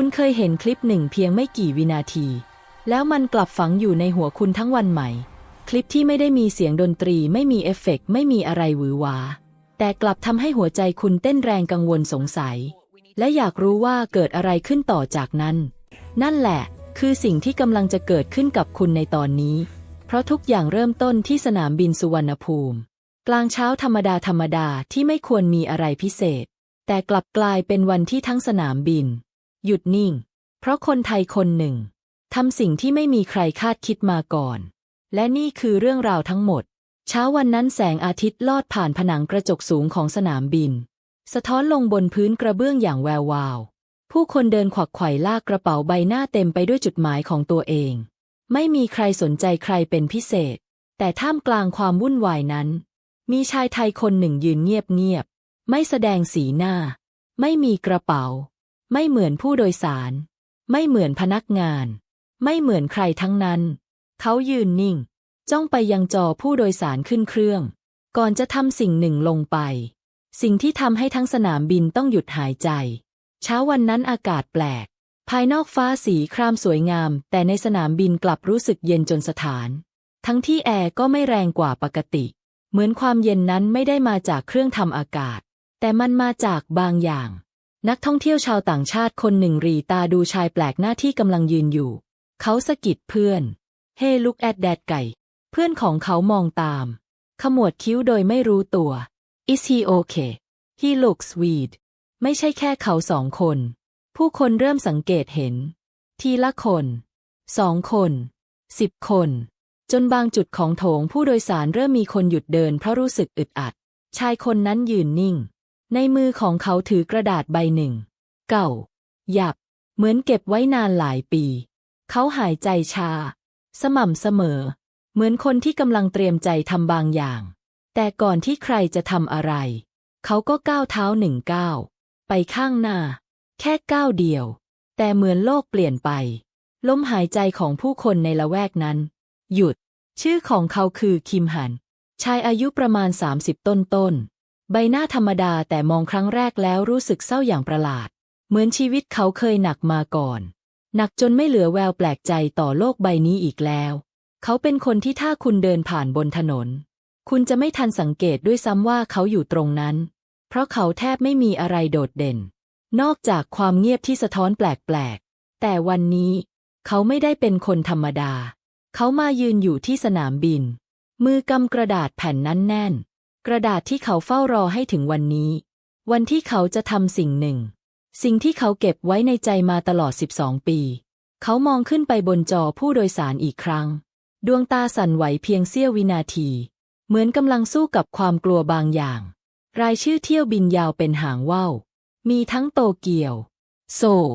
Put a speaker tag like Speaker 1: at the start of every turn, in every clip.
Speaker 1: คุณเคยเห็นคลิปหนึ่งเพียงไม่กี่วินาที แล้วมันกลับฝังอยู่ในหัวคุณทั้งวันใหม่ คลิปที่ไม่ได้มีเสียงดนตรีไม่มีเอฟเฟกต์ไม่มีอะไรหวือหวา แต่กลับทำให้หัวใจคุณเต้นแรงกังวลสงสัย และอยากรู้ว่าเกิดอะไรขึ้นต่อจากนั้น นั่นแหละ คือสิ่งที่กำลังจะเกิดขึ้นกับคุณในตอนนี้ เพราะทุกอย่างเริ่มต้นที่สนามบินสุวรรณภูมิ กลางเช้าธรรมดาธรรมดาที่ไม่ควรมีอะไรพิเศษ แต่กลับกลายเป็นวันที่ทั้งสนามบิน หยุดนิ่ง เพราะคนไทยคนหนึ่งทำสิ่งที่ไม่มีใครคาดคิดมาก่อน และนี่คือเรื่องราวทั้งหมด เช้าวันนั้นแสงอาทิตย์ลอดผ่านผนังกระจกสูงของสนามบิน สะท้อนลงบนพื้นกระเบื้องอย่างแวววาว ผู้คนเดินขวักไขว่ลากกระเป๋าใบหน้าเต็มไปด้วยจุดหมายของตัวเอง ไม่มีใครสนใจใครเป็นพิเศษ แต่ท่ามกลางความวุ่นวายนั้น มีชายไทยคนหนึ่งยืนเงียบๆไม่แสดงสีหน้า ไม่มีกระเป๋า ไม่เหมือนผู้โดยสาร ไม่เหมือนพนักงาน ไม่เหมือนใครทั้งนั้น เขายืนนิ่ง จ้องไปยังจอผู้โดยสารขึ้นเครื่อง ก่อนจะทำสิ่งหนึ่งลงไป สิ่งที่ทำให้ทั้งสนามบินต้องหยุดหายใจ เช้าวันนั้นอากาศแปลก ภายนอกฟ้าสีครามสวยงาม แต่ในสนามบินกลับรู้สึกเย็นจนสถาน ทั้งที่แอร์ก็ไม่แรงกว่าปกติ เหมือนความเย็นนั้นไม่ได้มาจากเครื่องทำอากาศ แต่มันมาจากบางอย่าง นักท่องเที่ยวชาวต่างชาติคนหนึ่งรีตาดูชายแปลกหน้าที่กำลังยืนอยู่ เขาสะกิดเพื่อน เฮ้ look at that guy เพื่อนของเขามองตาม ขมวดคิ้วโดยไม่รู้ตัว Is he okay He looks weird ไม่ใช่แค่เขาสองคน ผู้คนเริ่มสังเกตเห็น ทีละคน สองคน สิบคน จนบางจุดของโถงผู้โดยสารเริ่มมีคนหยุดเดินเพราะรู้สึกอึดอัด ชายคนนั้นยืนนิ่ง ในมือของเขาถือกระดาษใบหนึ่ง เก่า หยับ เหมือนเก็บไว้นานหลายปี เขาหายใจชา สม่ำเสมอ เหมือนคนที่กำลังเตรียมใจทำบางอย่าง แต่ก่อนที่ใครจะทำอะไร เขาก็ก้าวเท้าหนึ่งก้าวไปข้างหน้า แค่ก้าวเดียว แต่เหมือนโลกเปลี่ยนไป ลมหายใจของผู้คนในละแวกนั้น หยุด ชื่อของเขาคือคิมหัน ชายอายุประมาณ 30 ต้นต้น ใบหน้าธรรมดาแต่มองครั้งแรกแล้วรู้สึกเศร้าอย่างประหลาด เหมือนชีวิตเขาเคยหนักมาก่อน หนักจนไม่เหลือแววแปลกใจต่อโลกใบนี้อีกแล้ว เขาเป็นคนที่ถ้าคุณเดินผ่านบนถนน คุณจะไม่ทันสังเกตด้วยซ้ำว่าเขาอยู่ตรงนั้น เพราะเขาแทบไม่มีอะไรโดดเด่น นอกจากความเงียบที่สะท้อนแปลกๆ แต่วันนี้ เขาไม่ได้เป็นคนธรรมดา เขามายืนอยู่ที่สนามบิน มือกำกระดาษแผ่นนั้นแน่น กระดาษที่เขาเฝ้ารอให้ถึงวันนี้ วันที่เขาจะทำสิ่งหนึ่ง สิ่งที่เขาเก็บไว้ในใจมาตลอด 12 ปี เขามองขึ้นไปบนจอผู้โดยสารอีกครั้ง ดวงตาสั่นไหวเพียงเสี้ยววินาที เหมือนกำลังสู้กับความกลัวบางอย่าง รายชื่อเที่ยวบินยาวเป็นหางว่าวมีทั้งโตเกียว โซล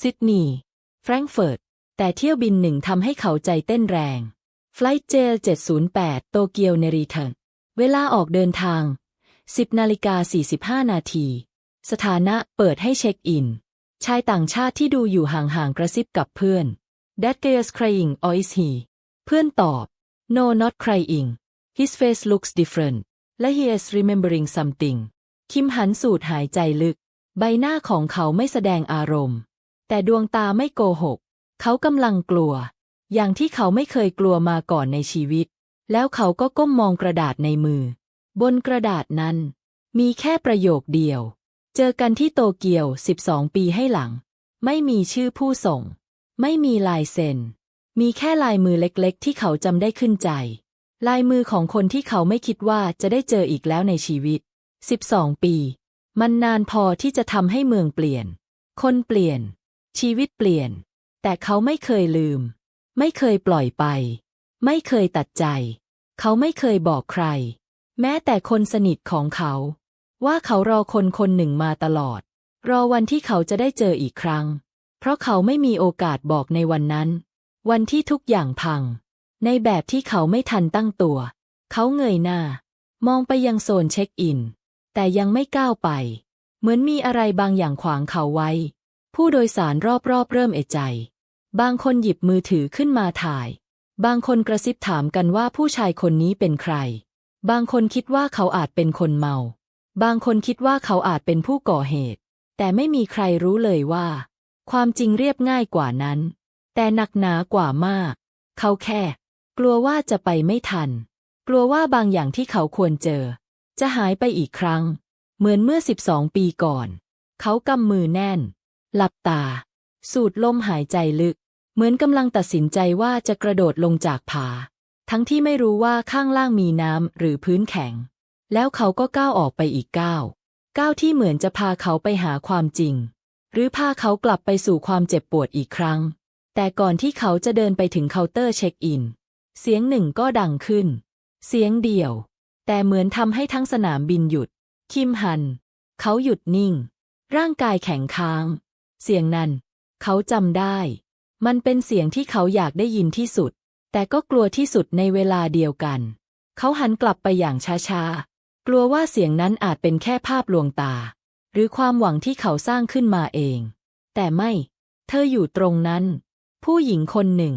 Speaker 1: ซิดนีย์แฟรงก์เฟิร์ตแต่เที่ยวบินหนึ่งทำให้เขาใจเต้นแรงไฟล์เจล708 โตเกียวเนรีเทิร์น เวลาออกเดินทาง 10นาฬิกา45 นาที สถานะเปิดให้เช็คอิน ชายต่างชาติที่ดูอยู่ห่างๆกระซิบกับเพื่อน That guy's crying or is he เพื่อนตอบ No not crying His face looks different และ he is remembering something คิมหันสูดหายใจลึก ใบหน้าของเขาไม่แสดงอารมณ์ แต่ดวงตาไม่โกหก เขากำลังกลัว อย่างที่เขาไม่เคยกลัวมาก่อนในชีวิต แล้วเขาก็ก้มมองกระดาษในมือ บนกระดาษนั้น มีแค่ประโยคเดียว เจอกันที่โตเกียว 12 ปีให้หลัง ไม่มีชื่อผู้ส่ง ไม่มีลายเซ็น มีแค่ลายมือเล็กๆ ที่เขาจำได้ขึ้นใจ ลายมือของคนที่เขาไม่คิดว่าจะได้เจออีกแล้วในชีวิต 12 ปี มันนานพอที่จะทำให้เมืองเปลี่ยน คนเปลี่ยน ชีวิตเปลี่ยน แต่เขาไม่เคยลืม ไม่เคยปล่อยไป ไม่เคยตัดใจ เขาไม่เคยบอกใคร แม้แต่คนสนิทของเขา ว่าเขารอคนคนหนึ่งมาตลอด รอวันที่เขาจะได้เจออีกครั้ง เพราะเขาไม่มีโอกาสบอกในวันนั้น วันที่ทุกอย่างพัง ในแบบที่เขาไม่ทันตั้งตัว เขาเงยหน้า มองไปยังโซนเช็คอิน แต่ยังไม่ก้าวไป เหมือนมีอะไรบางอย่างขวางเขาไว้ ผู้โดยสารรอบๆเริ่มเอะใจ บางคนหยิบมือถือขึ้นมาถ่าย บางคนกระซิบถามกันว่าผู้ชายคนนี้เป็นใคร บางคนคิดว่าเขาอาจเป็นคนเมา บางคนคิดว่าเขาอาจเป็นผู้ก่อเหตุ แต่ไม่มีใครรู้เลยว่า ความจริงเรียบง่ายกว่านั้น แต่หนักหนากว่ามาก เขาแค่ กลัวว่าจะไปไม่ทัน กลัวว่าบางอย่างที่เขาควรเจอ จะหายไปอีกครั้ง เหมือนเมื่อ 12 ปีก่อน เขากำมือแน่น หลับตา สูดลมหายใจลึก เหมือนกำลังตัดสินใจว่าจะกระโดดลงจากผา ทั้งที่ไม่รู้ว่าข้างล่างมีน้ำหรือพื้นแข็ง แล้วเขาก็ก้าวออกไปอีกก้าว ก้าวที่เหมือนจะพาเขาไปหาความจริง หรือพาเขากลับไปสู่ความเจ็บปวดอีกครั้ง แต่ก่อนที่เขาจะเดินไปถึงเคาน์เตอร์เช็คอิน เสียงหนึ่งก็ดังขึ้น เสียงเดียว แต่เหมือนทำให้ทั้งสนามบินหยุด คิมฮัน เขาหยุดนิ่ง ร่างกายแข็งค้าง เสียงนั้น เขาจำได้ มันเป็นเสียงที่เขาอยากได้ยินที่สุด แต่ก็กลัวที่สุดในเวลาเดียวกัน เขาหันกลับไปอย่างช้าๆ กลัวว่าเสียงนั้นอาจเป็นแค่ภาพลวงตา หรือความหวังที่เขาสร้างขึ้นมาเอง แต่ไม่ เธออยู่ตรงนั้น ผู้หญิงคนหนึ่ง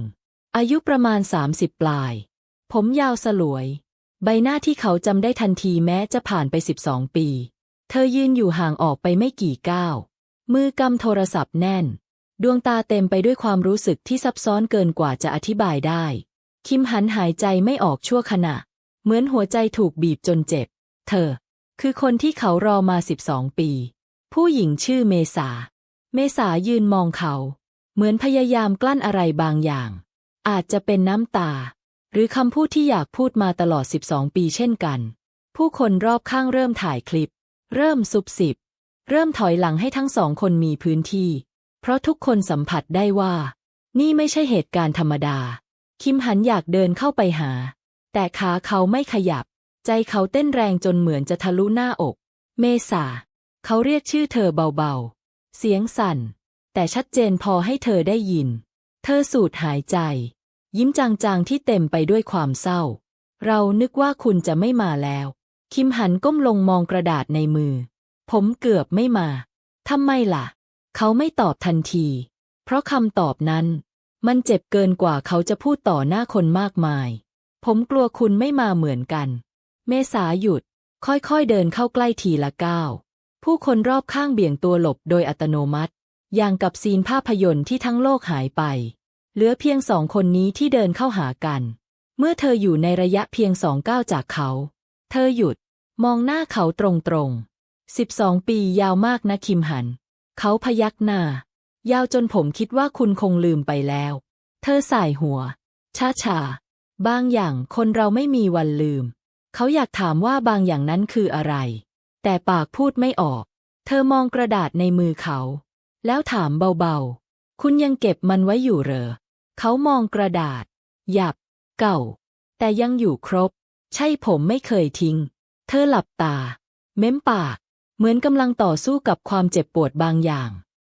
Speaker 1: อายุประมาณ 30 ปลาย ผมยาวสลวย ใบหน้าที่เขาจำได้ทันทีแม้จะผ่านไป 12 ปี เธอยืนอยู่ห่างออกไปไม่กี่ก้าว มือกำโทรศัพท์แน่น ดวงตาเต็มไปด้วยความรู้สึกที่ซับซ้อนเกินกว่าจะอธิบายได้ คิมหันหายใจไม่ออกชั่วขณะ เหมือนหัวใจถูกบีบจนเจ็บ เธอ คือคนที่เขารอมา12ปี ผู้หญิงชื่อเมษา เมษายืนมองเขา เหมือนพยายามกลั้นอะไรบางอย่าง อาจจะเป็นน้ำตา หรือคำพูดที่อยากพูดมาตลอด12ปีเช่นกัน ผู้คนรอบข้างเริ่มถ่ายคลิป เริ่มซุบสิบ เริ่มถอยหลังให้ทั้งสองคนมีพื้นที่ เพราะทุกคนสัมผัสได้ว่า นี่ไม่ใช่เหตุการณ์ธรรมดา คิมหันอยากเดินเข้าไปหา แต่ขาเขาไม่ขยับ ใจเขาเต้นแรงจนเหมือนจะทะลุหน้าอก เมษา เขาเรียกชื่อเธอเบาๆ เสียงสั่น แต่ชัดเจนพอให้เธอได้ยิน เธอสูดหายใจ ยิ้มจางๆที่เต็มไปด้วยความเศร้า เรานึกว่าคุณจะไม่มาแล้ว คิมหันก้มลงมองกระดาษในมือ ผมเกือบไม่มาทำไมล่ะ เขาไม่ตอบทันที เพราะคำตอบนั้น มันเจ็บเกินกว่าเขาจะพูดต่อหน้าคนมากมาย ผมกลัวคุณไม่มาเหมือนกัน เมษาหยุด ค่อยๆเดินเข้าใกล้ทีละก้าว ผู้คนรอบข้างเบี่ยงตัวหลบโดยอัตโนมัติ อย่างกับซีนภาพยนตร์ที่ทั้งโลกหายไป เหลือเพียงสองคนนี้ที่เดินเข้าหากัน เมื่อเธออยู่ในระยะเพียงสองก้าวจากเขา เธอหยุด มองหน้าเขาตรงๆสิบสองปียาวมากนะคิมหัน เขาพยักหน้า ยาวจนผมคิดว่าคุณคงลืมไปแล้ว เธอสายหัว ช้าชาๆบางอย่างคนเราไม่มีวันลืม เขาอยากถามว่าบางอย่างนั้นคืออะไร แต่ปากพูดไม่ออก เธอมองกระดาษในมือเขา แล้วถามเบาๆ คุณยังเก็บมันไว้อยู่เหรอ เขามองกระดาษ หยับ เก่า แต่ยังอยู่ครบ ใช่ผมไม่เคยทิ้ง เธอหลับตา เม้มปาก เหมือนกำลังต่อสู้กับความเจ็บปวดบางอย่าง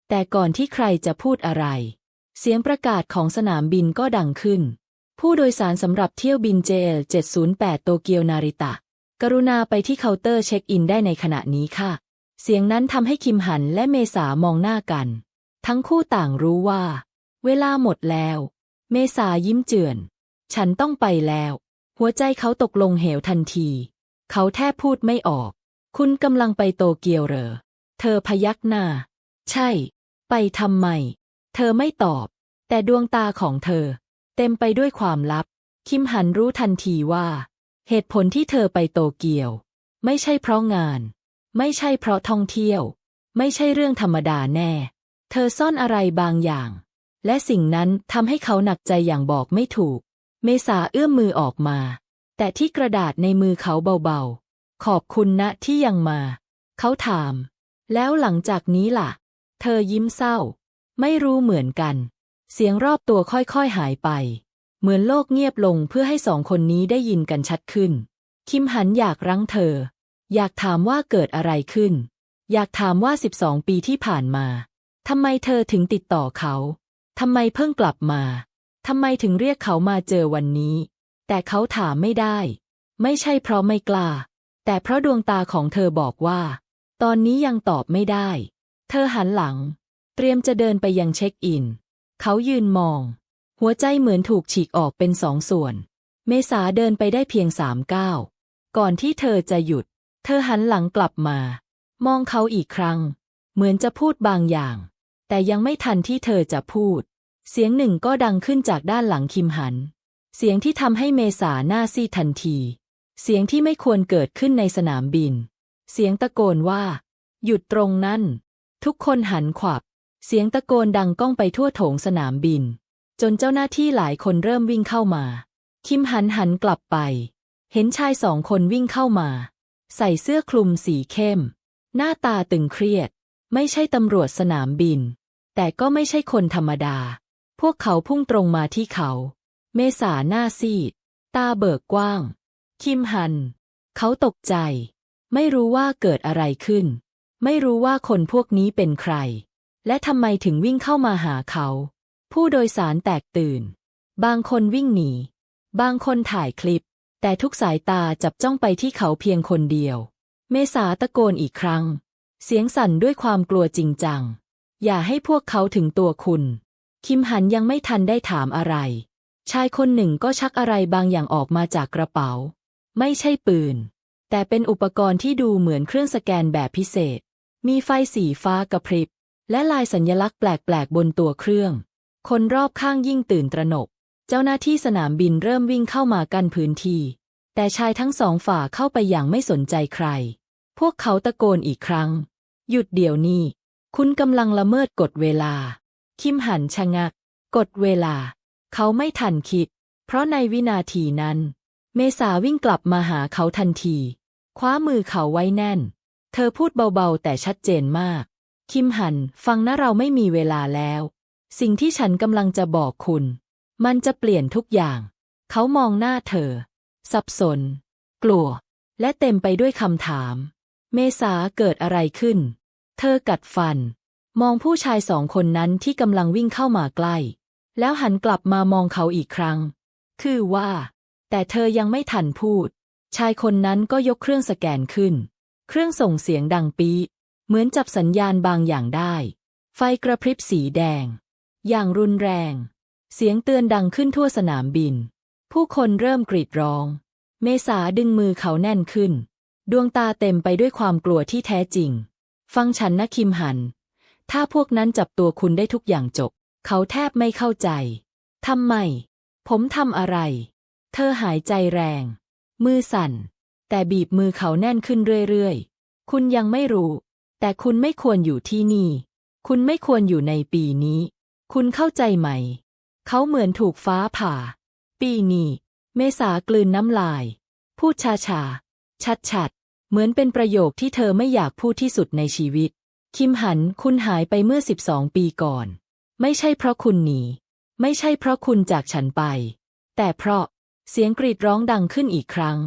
Speaker 1: แต่ก่อนที่ใครจะพูดอะไร เสียงประกาศของสนามบินก็ดังขึ้น ผู้โดยสารสำหรับเที่ยวบิน JL 708 โตเกียวนาริตะ กรุณาไปที่เคาน์เตอร์เช็คอินได้ในขณะนี้ค่ะ เสียงนั้นทำให้คิมหันและเมษามองหน้ากัน ทั้งคู่ต่างรู้ว่า เวลาหมดแล้ว เมษายิ้มเจือน ฉันต้องไปแล้ว หัวใจเขาตกลงเหวทันที เขาแทบพูดไม่ออก คุณกำลังไปโตเกียวเหรอ เธอพยักหน้า ใช่ ไปทำไม เธอไม่ตอบ แต่ดวงตาของเธอ เต็มไปด้วยความลับ คิมหันรู้ทันทีว่า เหตุผลที่เธอไปโตเกียว ไม่ใช่เพราะงาน ไม่ใช่เพราะท่องเที่ยว ไม่ใช่เรื่องธรรมดาแน่ เธอซ่อนอะไรบางอย่าง และสิ่งนั้นทำให้เขาหนักใจอย่างบอกไม่ถูก เมษาเอื้อมมือออกมา แต่ที่กระดาษในมือเขาเบาๆ ขอบคุณนะที่ยังมา เขาถาม แล้วหลังจากนี้ล่ะ เธอยิ้มเศร้า ไม่รู้เหมือนกัน เสียงรอบตัวค่อยๆหายไป เหมือนโลกเงียบลงเพื่อให้สองคนนี้ได้ยินกันชัดขึ้น คิมหันอยากรั้งเธอ อยากถามว่าเกิดอะไรขึ้น อยากถามว่า12ปีที่ผ่านมาทำไมเธอถึงติดต่อเขาทำไมเพิ่งกลับมาทำไมถึงเรียกเขามาเจอวันนี้ แต่เขาถามไม่ได้ ไม่ใช่เพราะไม่กล้า แต่เพราะดวงตาของเธอบอกว่า ตอนนี้ยังตอบไม่ได้ เธอหันหลัง เตรียมจะเดินไปยังเช็คอิน เขายืนมอง หัวใจเหมือนถูกฉีกออกเป็นสองส่วน เมษาเดินไปได้เพียงสามก้าวก่อนที่เธอจะหยุด เธอหันหลังกลับมา มองเขาอีกครั้ง เหมือนจะพูดบางอย่าง แต่ยังไม่ทันที่เธอจะพูด เสียงหนึ่งก็ดังขึ้นจากด้านหลังคิมหัน เสียงที่ทำให้เมษาหน้าซีทันที เสียงที่ไม่ควรเกิดขึ้นในสนามบิน เสียงตะโกนว่า หยุดตรงนั้น ทุกคนหันขวับ เสียงตะโกนดังก้องไปทั่วโถงสนามบิน จนเจ้าหน้าที่หลายคนเริ่มวิ่งเข้ามา คิมหันหันกลับไป เห็นชายสองคนวิ่งเข้ามา ใส่เสื้อคลุมสีเข้ม หน้าตาตึงเครียด ไม่ใช่ตำรวจสนามบิน แต่ก็ไม่ใช่คนธรรมดา พวกเขาพุ่งตรงมาที่เขา เมษาหน้าซีด ตาเบิกกว้าง คิมหัน เขาตกใจ ไม่รู้ว่าเกิดอะไรขึ้น ไม่รู้ว่าคนพวกนี้เป็นใคร และทำไมถึงวิ่งเข้ามาหาเขา ผู้โดยสารแตกตื่น บางคนวิ่งหนี บางคนถ่ายคลิป แต่ทุกสายตาจับจ้องไปที่เขาเพียงคนเดียว เมษาตะโกนอีกครั้ง เสียงสั่นด้วยความกลัวจริงจัง อย่าให้พวกเขาถึงตัวคุณ คิมหันยังไม่ทันได้ถามอะไรชายคนหนึ่งก็ชักอะไรบางอย่างออกมาจากกระเป๋า ไม่ใช่ปืน แต่เป็นอุปกรณ์ที่ดูเหมือนเครื่องสแกนแบบพิเศษ มีไฟสีฟ้ากระพริบ และลายสัญลักษณ์แปลกๆบนตัวเครื่อง คนรอบข้างยิ่งตื่นตระหนก เจ้าหน้าที่สนามบินเริ่มวิ่งเข้ามากันพื้นที่ แต่ชายทั้งสองฝ่าเข้าไปอย่างไม่สนใจใคร พวกเขาตะโกนอีกครั้ง หยุดเดี๋ยวนี้ คุณกำลังละเมิดกฎเวลา คิมหันชะงัก กฎเวลา เขาไม่ทันคิด เพราะในวินาทีนั้น เมษาวิ่งกลับมาหาเขาทันที คว้ามือเขาไว้แน่น เธอพูดเบาๆ แต่ชัดเจนมาก คิมหัน ฟังนะเราไม่มีเวลาแล้ว สิ่งที่ฉันกำลังจะบอกคุณ มันจะเปลี่ยนทุกอย่าง เขามองหน้าเธอ สับสน กลัว และเต็มไปด้วยคำถาม เมษาเกิดอะไรขึ้น เธอกัดฟัน มองผู้ชายสองคนนั้นที่กำลังวิ่งเข้ามาใกล้ แล้วหันกลับมามองเขาอีกครั้ง คือว่า แต่เธอยังไม่ทันพูด ชายคนนั้นก็ยกเครื่องสแกนขึ้น เครื่องส่งเสียงดังปี๊เหมือนจับสัญญาณบางอย่างได้ ไฟกระพริบสีแดง อย่างรุนแรง เสียงเตือนดังขึ้นทั่วสนามบิน ผู้คนเริ่มกรีดร้อง เมษาดึงมือเขาแน่นขึ้น ดวงตาเต็มไปด้วยความกลัวที่แท้จริง ฟังฉันนะคิมหัน ถ้าพวกนั้นจับตัวคุณได้ทุกอย่างจบ เขาแทบไม่เข้าใจทำไม ผมทำอะไร เธอหายใจแรง มือสั่น แต่บีบมือเขาแน่นขึ้นเรื่อยๆ คุณยังไม่รู้ แต่คุณไม่ควรอยู่ที่นี่ คุณไม่ควรอยู่ในปีนี้ คุณเข้าใจไหม เขาเหมือนถูกฟ้าผ่า ปีนี้ เมษากลืนน้ำลาย พูดชาชาชัดชัดๆเหมือนเป็นประโยคที่เธอไม่อยากพูดที่สุดในชีวิต คิมหันคุณหายไปเมื่อสิบสองปีก่อน ไม่ใช่เพราะคุณหนี ไม่ใช่เพราะคุณจากฉันไป แต่เพราะ เสียงกรีดร้องดังขึ้นอีกครั้ง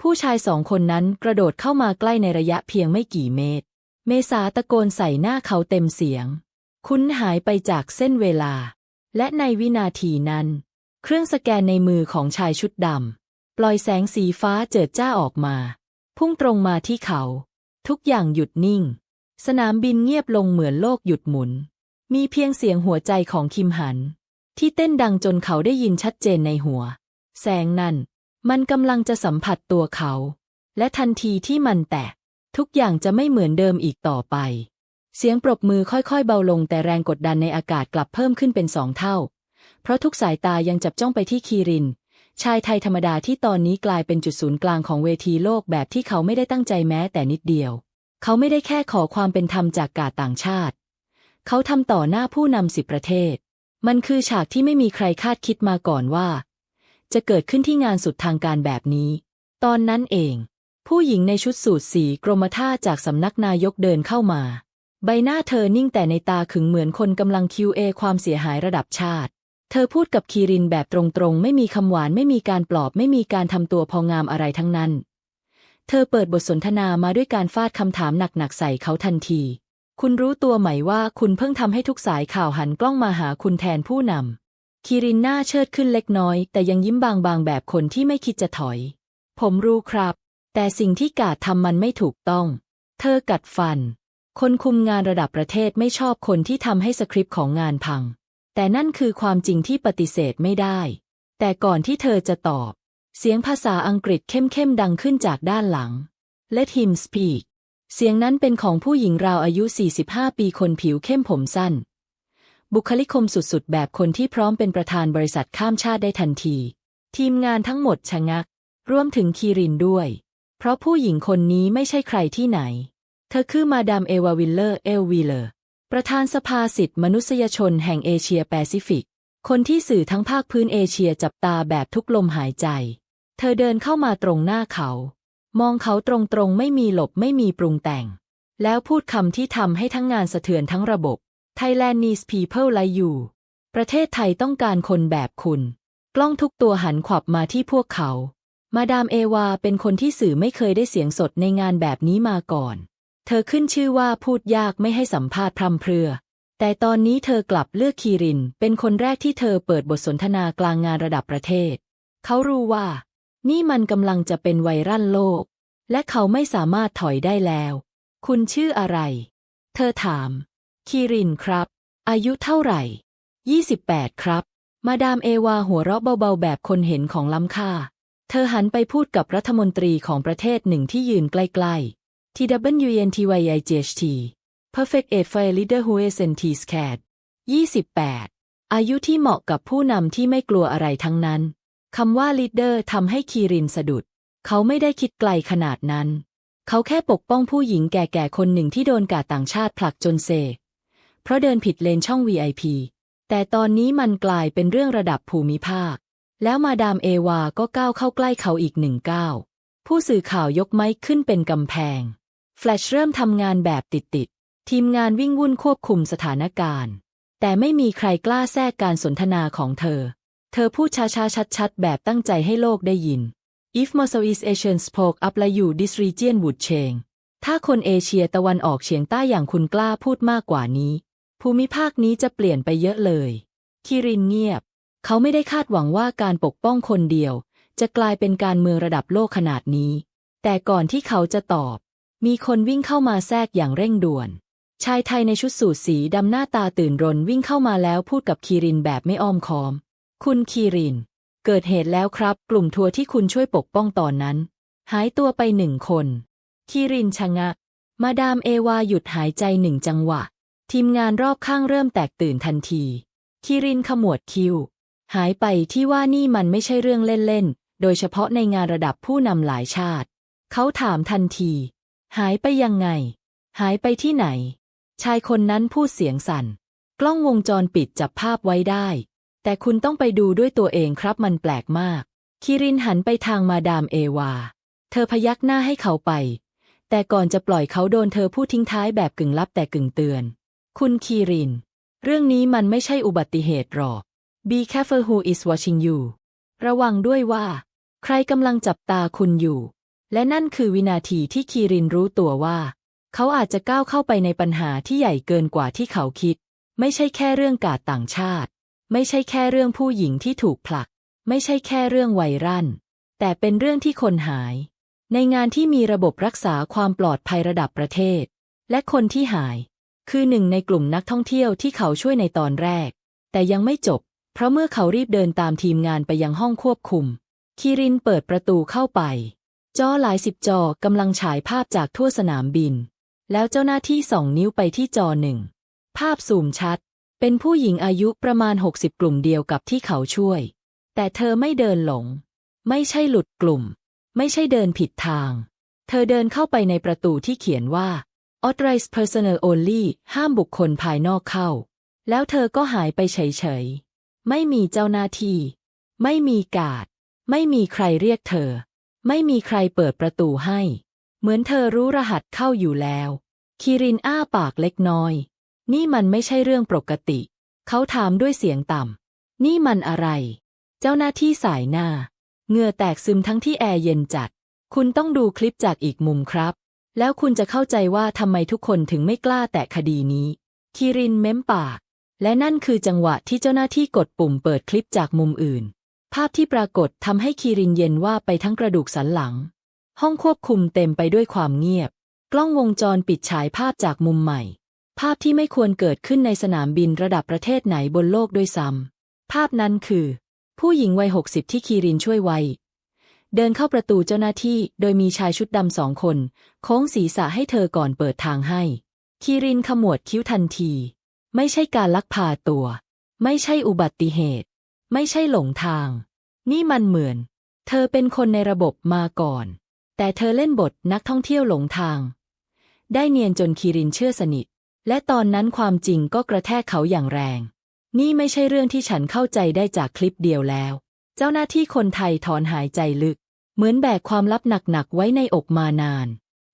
Speaker 1: ผู้ชายสองคนนั้นกระโดดเข้ามาใกล้ในระยะเพียงไม่กี่เมตร เมษาตะโกนใส่หน้าเขาเต็มเสียง คุณหายไปจากเส้นเวลา และในวินาทีนั้น เครื่องสแกนในมือของชายชุดดำปล่อยแสงสีฟ้าเจิดจ้าออกมา พุ่งตรงมาที่เขา ทุกอย่างหยุดนิ่ง สนามบินเงียบลงเหมือนโลกหยุดหมุน มีเพียงเสียงหัวใจของคิมหัน ที่เต้นดังจนเขาได้ยินชัดเจนในหัว แสงนั้นมันกำลังจะสัมผัสตัวเขา และทันทีที่มันแตกทุกอย่างจะไม่เหมือนเดิมอีกต่อไป เสียงปรบมือค่อยๆ เบาลงแต่แรงกดดันในอากาศกลับเพิ่มขึ้นเป็นสองเท่า เพราะทุกสายตายังจับจ้องไปที่คีริน ชายไทยธรรมดาที่ตอนนี้กลายเป็นจุดศูนย์กลางของเวทีโลกแบบที่เขาไม่ได้ตั้งใจแม้แต่นิดเดียว เขาไม่ได้แค่ขอความเป็นธรรมจากกาดต่างชาติ เขาทำต่อหน้าผู้นำสิบประเทศมันคือฉากที่ไม่มีใครคาดคิดมาก่อนว่า จะเกิดขึ้นที่งานสุดทางการแบบนี้ ตอนนั้นเอง ผู้หญิงในชุดสูทสีกรมท่าจากสำนักนายกเดินเข้ามา ใบหน้าเธอนิ่งแต่ในตาขึงเหมือนคนกำลังคิวเอความเสียหายระดับชาติ เธอพูดกับคีรินแบบตรงๆ ไม่มีคำหวานไม่มีการปลอบไม่มีการทำตัวพองามอะไรทั้งนั้น เธอเปิดบทสนทนามาด้วยการฟาดคำถามหนักๆใส่เขาทันที คุณรู้ตัวไหมว่าคุณเพิ่งทำให้ทุกสายข่าวหันกล้องมาหาคุณแทนผู้นำ คีรินหน้าเชิดขึ้นเล็กน้อย แต่ยังยิ้มบางๆ แบบคนที่ไม่คิดจะถอย ผมรู้ครับ แต่สิ่งที่กาดทำมันไม่ถูกต้อง เธอกัดฟัน คนคุมงานระดับประเทศไม่ชอบคนที่ทำให้สคริปต์ของงานพัง แต่นั่นคือความจริงที่ปฏิเสธไม่ได้ แต่ก่อนที่เธอจะตอบ เสียงภาษาอังกฤษเข้มๆดังขึ้นจากด้านหลัง Let him speak เสียงนั้นเป็นของผู้หญิงราวอายุ 45 ปีคนผิวเข้มผมสั้น บุคลิกคมสุดๆ แบบคนที่พร้อมเป็นประธานบริษัทข้ามชาติได้ทันที ทีมงานทั้งหมดชะงัก รวมถึงคีรินด้วย เพราะผู้หญิงคนนี้ไม่ใช่ใครที่ไหน เธอคือมาดามเอวาวิลเลอร์เอลวีเลอร์ ประธานสภาสิทธิมนุษยชนแห่งเอเชียแปซิฟิก คนที่สื่อทั้งภาคพื้นเอเชียจับตาแบบทุกลมหายใจ เธอเดินเข้ามาตรงหน้าเขา มองเขาตรงๆไม่มีหลบไม่มีปรุงแต่ง แล้วพูดคำที่ทำให้ทั้งงานสะเทือนทั้งระบบ Thailand needs people like you ประเทศไทยต้องการคนแบบคุณ กล้องทุกตัวหันขวับมาที่พวกเขา มาดามเอวาเป็นคนที่สื่อไม่เคยได้เสียงสดในงานแบบนี้มาก่อน เธอขึ้นชื่อว่าพูดยากไม่ให้สัมภาษณ์พรำเพรื่อ แต่ตอนนี้เธอกลับเลือกคีริน เป็นคนแรกที่เธอเปิดบทสนทนากลางงานระดับประเทศ เขารู้ว่า นี่มันกำลังจะเป็นไวรัลโลก และเขาไม่สามารถถอยได้แล้ว คุณชื่ออะไร เธอถาม คีรินครับ อายุเท่าไหร่ 28 ครับ มาดามเอวาหัวเราะเบาๆ แบบคนเห็นของล้ำค่า เธอหันไปพูดกับรัฐมนตรีของประเทศหนึ่งที่ยืนใกล้ๆ TWNTYIGHT Perfect Age Fire Leader Who is n t Scared 28 อายุที่เหมาะกับผู้นำที่ไม่กลัวอะไรทั้งนั้นคำว่า leader ทำให้คีรินสะดุด เขาไม่ได้คิดไกลขนาดนั้น เขาแค่ปกป้องผู้หญิงแก่ๆ คนหนึ่งที่โดนกาต่างชาติผลักจนเซ เพราะเดินผิดเลนช่อง VIP แต่ตอนนี้มันกลายเป็นเรื่องระดับภูมิภาค แล้วมาดามเอวาก็ก้าวเข้าใกล้เขาอีกหนึ่งก้าวผู้สื่อข่าวยกไม้ขึ้นเป็นกำแพง แฟลชเริ่มทำงานแบบติดๆ ทีมงานวิ่งวุ่นควบคุมสถานการณ์ แต่ไม่มีใครกล้าแทรกการสนทนาของเธอ เธอพูดช้าๆ ชัดๆ แบบตั้งใจให้โลกได้ยิน If more East Asian spoke up like you this region would change ถ้าคนเอเชียตะวันออกเฉียงใต้อย่างคุณกล้าพูดมากกว่านี้ ภูมิภาคนี้จะเปลี่ยนไปเยอะเลย คิรินเงียบ เขาไม่ได้คาดหวังว่าการปกป้องคนเดียว จะกลายเป็นการเมืองระดับโลกขนาดนี้ แต่ก่อนที่เขาจะตอบ มีคนวิ่งเข้ามาแทรกอย่างเร่งด่วน ชายไทยในชุดสูทสีดำหน้าตาตื่นรนวิ่งเข้ามาแล้วพูดกับคีรินแบบไม่อ้อมค้อม คุณคีริน เกิดเหตุแล้วครับ กลุ่มทัวร์ที่คุณช่วยปกป้องตอนนั้น หายตัวไปหนึ่งคนคีรินชะงักมาดามเอวาหยุดหายใจหนึ่งจังหวะ ทีมงานรอบข้างเริ่มแตกตื่นทันทีคีรินขมวดคิ้ว หายไปที่ว่านี่มันไม่ใช่เรื่องเล่นๆ โดยเฉพาะในงานระดับผู้นำหลายชาติ เขาถามทันที หายไปยังไง หายไปที่ไหน ชายคนนั้นพูดเสียงสั่น กล้องวงจรปิดจับภาพไว้ได้ แต่คุณต้องไปดูด้วยตัวเองครับมันแปลกมาก คิรินหันไปทางมาดามเอวา เธอพยักหน้าให้เขาไป แต่ก่อนจะปล่อยเขาโดนเธอพูดทิ้งท้ายแบบกึ่งลับแต่กึ่งเตือน คุณคีริน เรื่องนี้มันไม่ใช่อุบัติเหตุหรอก Be careful who is watching you ระวังด้วยว่า ใครกำลังจับตาคุณอยู่ และนั่นคือวินาทีที่คีรินรู้ตัวว่า เขาอาจจะก้าวเข้าไปในปัญหาที่ใหญ่เกินกว่าที่เขาคิด ไม่ใช่แค่เรื่องกาดต่างชาติ ไม่ใช่แค่เรื่องผู้หญิงที่ถูกผลัก ไม่ใช่แค่เรื่องไวรัลแต่เป็นเรื่องที่คนหาย ในงานที่มีระบบรักษาความปลอดภัยระดับประเทศ และคนที่หาย คือหนึ่งในกลุ่มนักท่องเที่ยวที่เขาช่วยในตอนแรก แต่ยังไม่จบ เพราะเมื่อเขารีบเดินตามทีมงานไปยังห้องควบคุมคีรินเปิดประตูเข้าไป จอหลายสิบจอกำลังฉายภาพจากทั่วสนามบิน แล้วเจ้าหน้าที่ส่องนิ้วไปที่จอหนึ่ง ภาพซูมชัด เป็นผู้หญิงอายุประมาณ 60 กลุ่มเดียวกับที่เขาช่วย แต่เธอไม่เดินหลง ไม่ใช่หลุดกลุ่ม ไม่ใช่เดินผิดทาง เธอเดินเข้าไปในประตูที่เขียนว่า authorized personnel only ห้ามบุคคลภายนอกเข้า แล้วเธอก็หายไปเฉยๆ ไม่มีเจ้าหน้าที่ ไม่มีกาด ไม่มีใครเรียกเธอ ไม่มีใครเปิดประตูให้ เหมือนเธอรู้รหัสเข้าอยู่แล้วคีรินอ้าปากเล็กน้อย นี่มันไม่ใช่เรื่องปกติ เขาถามด้วยเสียงต่ำ นี่มันอะไร เจ้าหน้าที่สายหน้า เหงื่อแตกซึมทั้งที่แอร์เย็นจัด คุณต้องดูคลิปจากอีกมุมครับ แล้วคุณจะเข้าใจว่าทำไมทุกคนถึงไม่กล้าแตะคดีนี้คีรินเม้มปาก และนั่นคือจังหวะที่เจ้าหน้าที่กดปุ่มเปิดคลิปจากมุมอื่น ภาพที่ปรากฏทำให้คีรินเย็นว่าไปทั้งกระดูกสันหลัง ห้องควบคุมเต็มไปด้วยความเงียบ กล้องวงจรปิดฉายภาพจากมุมใหม่ ภาพที่ไม่ควรเกิดขึ้นในสนามบินระดับประเทศไหนบนโลกด้วยซ้ำภาพนั้นคือ ผู้หญิงวัยหกสิบที่คีรินช่วยไว้ เดินเข้าประตูเจ้าหน้าที่โดยมีชายชุดดำสองคน โค้งศีรษะให้เธอก่อนเปิดทางให้คีรินขมวดคิ้วทันที ไม่ใช่การลักพาตัว ไม่ใช่อุบัติเหตุ ไม่ใช่หลงทาง นี่มันเหมือน เธอเป็นคนในระบบมาก่อน แต่เธอเล่นบทนักท่องเที่ยวหลงทาง ได้เนียนจนคีรินเชื่อสนิท และตอนนั้นความจริงก็กระแทกเขาอย่างแรง นี่ไม่ใช่เรื่องที่ฉันเข้าใจได้จากคลิปเดียวแล้ว เจ้าหน้าที่คนไทยถอนหายใจลึก เหมือนแบกความลับหนักๆไว้ในอกมานาน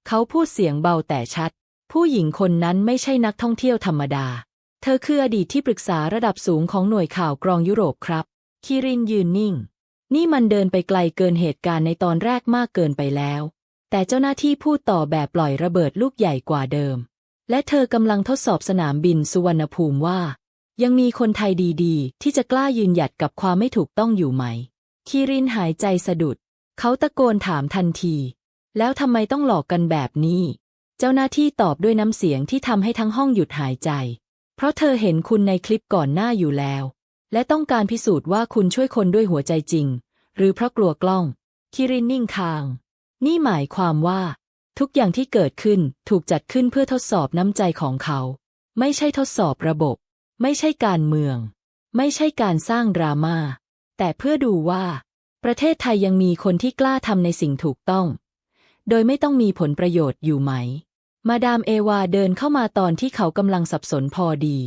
Speaker 1: เขาพูดเสียงเบาแต่ชัด ผู้หญิงคนนั้นไม่ใช่นักท่องเที่ยวธรรมดา เธอคืออดีตที่ปรึกษาระดับสูงของหน่วยข่าวกรองยุโรปครับ คิรินยืนนิ่ง นี่มันเดินไปไกลเกินเหตุการณ์ในตอนแรกมากเกินไปแล้ว แต่เจ้าหน้าที่พูดต่อแบบปล่อยระเบิดลูกใหญ่กว่าเดิม และเธอกำลังทดสอบสนามบินสุวรรณภูมิว่า ยังมีคนไทยดีๆ ที่จะกล้ายืนหยัดกับความไม่ถูกต้องอยู่ไหมคิรินหายใจสะดุด เขาตะโกนถามทันที แล้วทำไมต้องหลอกกันแบบนี้ เจ้าหน้าที่ตอบด้วยน้ำเสียงที่ทำให้ทั้งห้องหยุดหายใจ เพราะเธอเห็นคุณในคลิปก่อนหน้าอยู่แล้ว และต้องการพิสูจน์ว่าคุณช่วยคนด้วยหัวใจจริง หรือเพราะกลัวกล้อง คิรินนิ่งคาง นี่หมายความว่า ทุกอย่างที่เกิดขึ้นถูกจัดขึ้นเพื่อทดสอบน้ำใจของเขา ไม่ใช่ทดสอบระบบ ไม่ใช่การเมือง ไม่ใช่การสร้างดราม่าแต่เพื่อดูว่า ประเทศไทยยังมีคนที่กล้าทำในสิ่งถูกต้อง โดยไม่ต้องมีผลประโยชน์อยู่ไหม มาดามเอวาเดินเข้ามาตอนที่เขากำลังสับสนพอดี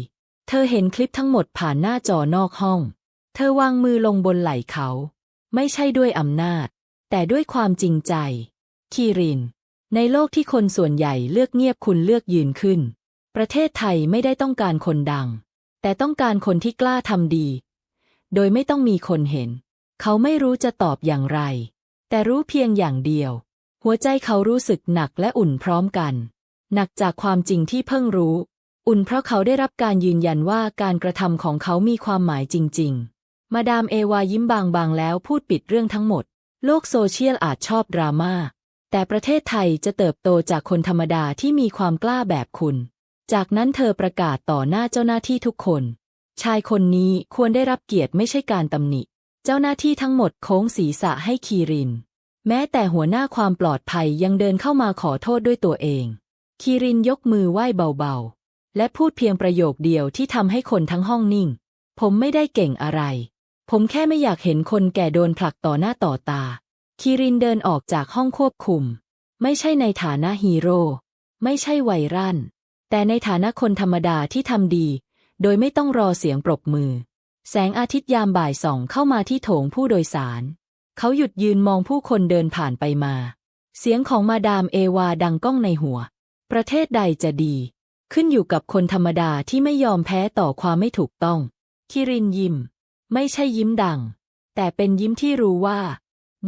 Speaker 1: เธอเห็นคลิปทั้งหมดผ่านหน้าจอนอกห้อง เธอวางมือลงบนไหล่เขา ไม่ใช่ด้วยอำนาจ แต่ด้วยความจริงใจ คีริน ในโลกที่คนส่วนใหญ่เลือกเงียบคุณเลือกยืนขึ้น ประเทศไทยไม่ได้ต้องการคนดัง แต่ต้องการคนที่กล้าทำดี โดยไม่ต้องมีคนเห็น เขาไม่รู้จะตอบอย่างไร แต่รู้เพียงอย่างเดียว หัวใจเขารู้สึกหนักและอุ่นพร้อมกัน หนักจากความจริงที่เพิ่งรู้ อุ่นเพราะเขาได้รับการยืนยันว่าการกระทำของเขามีความหมายจริง ๆ มาดามเอวายิ้มบางๆแล้วพูดปิดเรื่องทั้งหมด โลกโซเชียลอาจชอบดราม่าแต่ประเทศไทยจะเติบโตจากคนธรรมดาที่มีความกล้าแบบคุณ จากนั้นเธอประกาศต่อหน้าเจ้าหน้าที่ทุกคน ชายคนนี้ควรได้รับเกียรติไม่ใช่การตำหนิ เจ้าหน้าที่ทั้งหมดโค้งศีรษะให้คีริน แม้แต่หัวหน้าความปลอดภัยยังเดินเข้ามาขอโทษด้วยตัวเอง คีรินยกมือไหว้เบาๆ และพูดเพียงประโยคเดียวที่ทำให้คนทั้งห้องนิ่ง ผมไม่ได้เก่งอะไร ผมแค่ไม่อยากเห็นคนแก่โดนผลักต่อหน้าต่อตา คีรินเดินออกจากห้องควบคุม ไม่ใช่ในฐานะฮีโร่ไม่ใช่ไวรั่น แต่ในฐานะคนธรรมดาที่ทำดี โดยไม่ต้องรอเสียงปรบมือ แสงอาทิตย์ยามบ่ายส่องเข้ามาที่โถงผู้โดยสาร เขาหยุดยืนมองผู้คนเดินผ่านไปมา เสียงของมาดามเอวาดังก้องในหัว ประเทศใดจะดี ขึ้นอยู่กับคนธรรมดาที่ไม่ยอมแพ้ต่อความไม่ถูกต้อง คิรินยิ้ม ไม่ใช่ยิ้มดัง แต่เป็นยิ้มที่รู้ว่า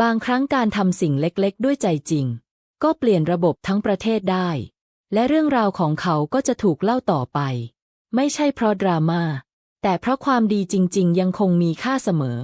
Speaker 1: บางครั้งการทำสิ่งเล็กๆ ด้วยใจจริง ก็เปลี่ยนระบบทั้งประเทศได้ และเรื่องราวของเขาก็จะถูกเล่าต่อไป ไม่ใช่เพราะดราม่าแต่เพราะความดีจริง ๆ ยังคงมีค่าเสมอ